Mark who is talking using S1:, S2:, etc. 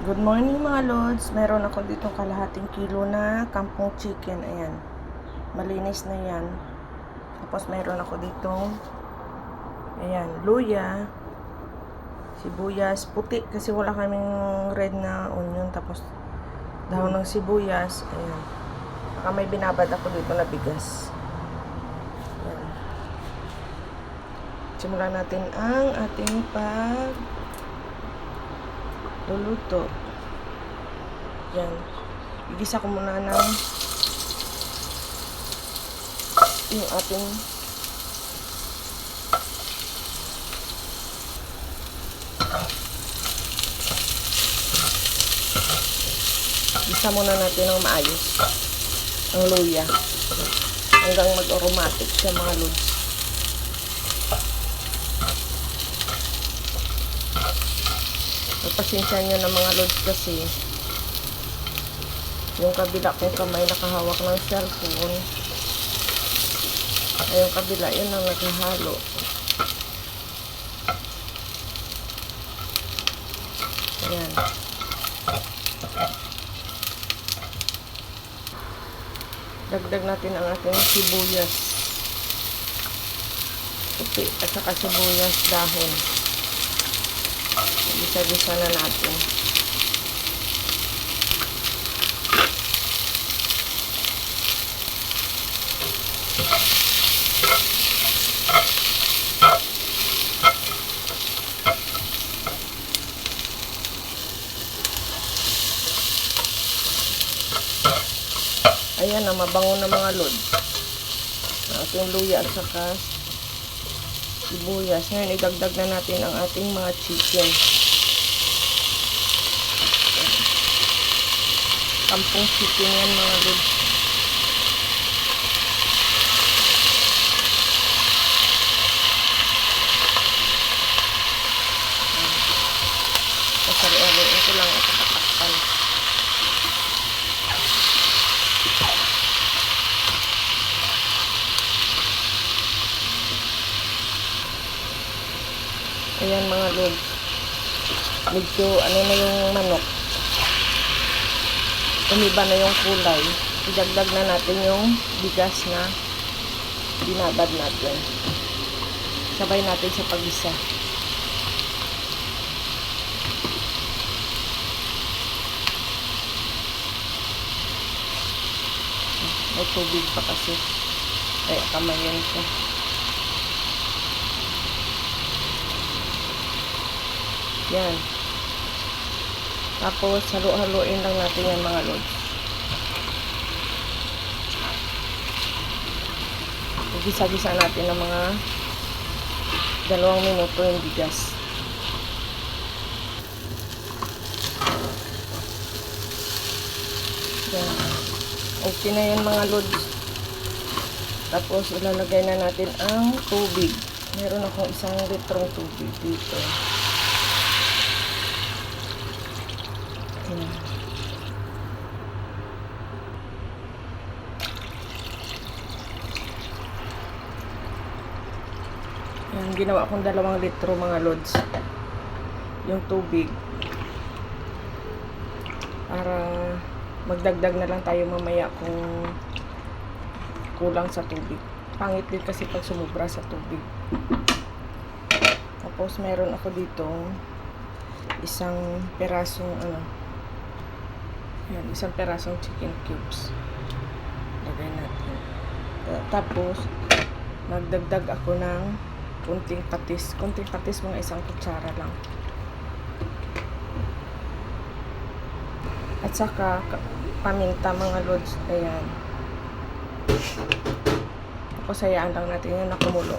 S1: Good morning mga lods. Meron ako dito kalahating kilo na kampong chicken. Ayan. Malinis na yan. Tapos meron ako dito ayan, luya, sibuyas, puti kasi wala kaming red na onion. Tapos dahon ng sibuyas. Ayan. Saka may binabad ako dito na bigas. Ayan. Simulan natin ang ating pag luluto. Yan. Igisa ko muna ng yung ating Igisa muna natin ng maayos ang luya hanggang mag-aromatic siya mga lods. Pagpasensya nyo ng mga lods kasi yung kabila kong kamay nakahawak ng cellphone. Ay yung kabila yun ang naghahalo. Ayan. Dagdag natin ang ating sibuyas. Puti at saka sibuyas dahon Gisa-gisa na natin. Ayan na, mabango na mga lod. Ating luya at saka sibuyas. Ngayon, idagdag na natin ang ating mga chicken. Kampong chicken yan mga lod. Kasari-ariin ko lang at tatakpan. Ayan mga lod. Medyo ano na yung manok. Umiba na yung kulay. Idagdag na natin yung bigas na binabad natin. Sabay natin sa pag-isa. May tubig pa kasi. Kaya kamayan ko. Yan. Tapos, halo-haloin lang natin yan mga lods. Gisa-gisa natin ng mga dalawang minuto yung bigas. Yan. Okay na yan mga lods. Tapos, ilalagay na natin ang tubig. Meron akong isang litrong tubig dito. Ayan. Ayan, ginawa kong dalawang litro mga lods. Yung tubig. Para magdagdag na lang tayo mamaya kung kulang sa tubig. Pangit din kasi pag sumubra sa tubig. Tapos meron ako dito isang perasong ano yan, isang perasong chicken cubes. Lagay natin. Uh, tapos magdagdag ako ng kunting patis. Kunting patis mga isang kutsara lang. At saka ka- paminta mga lods. Ayan. Tapos hayaan lang natin yun na kumulo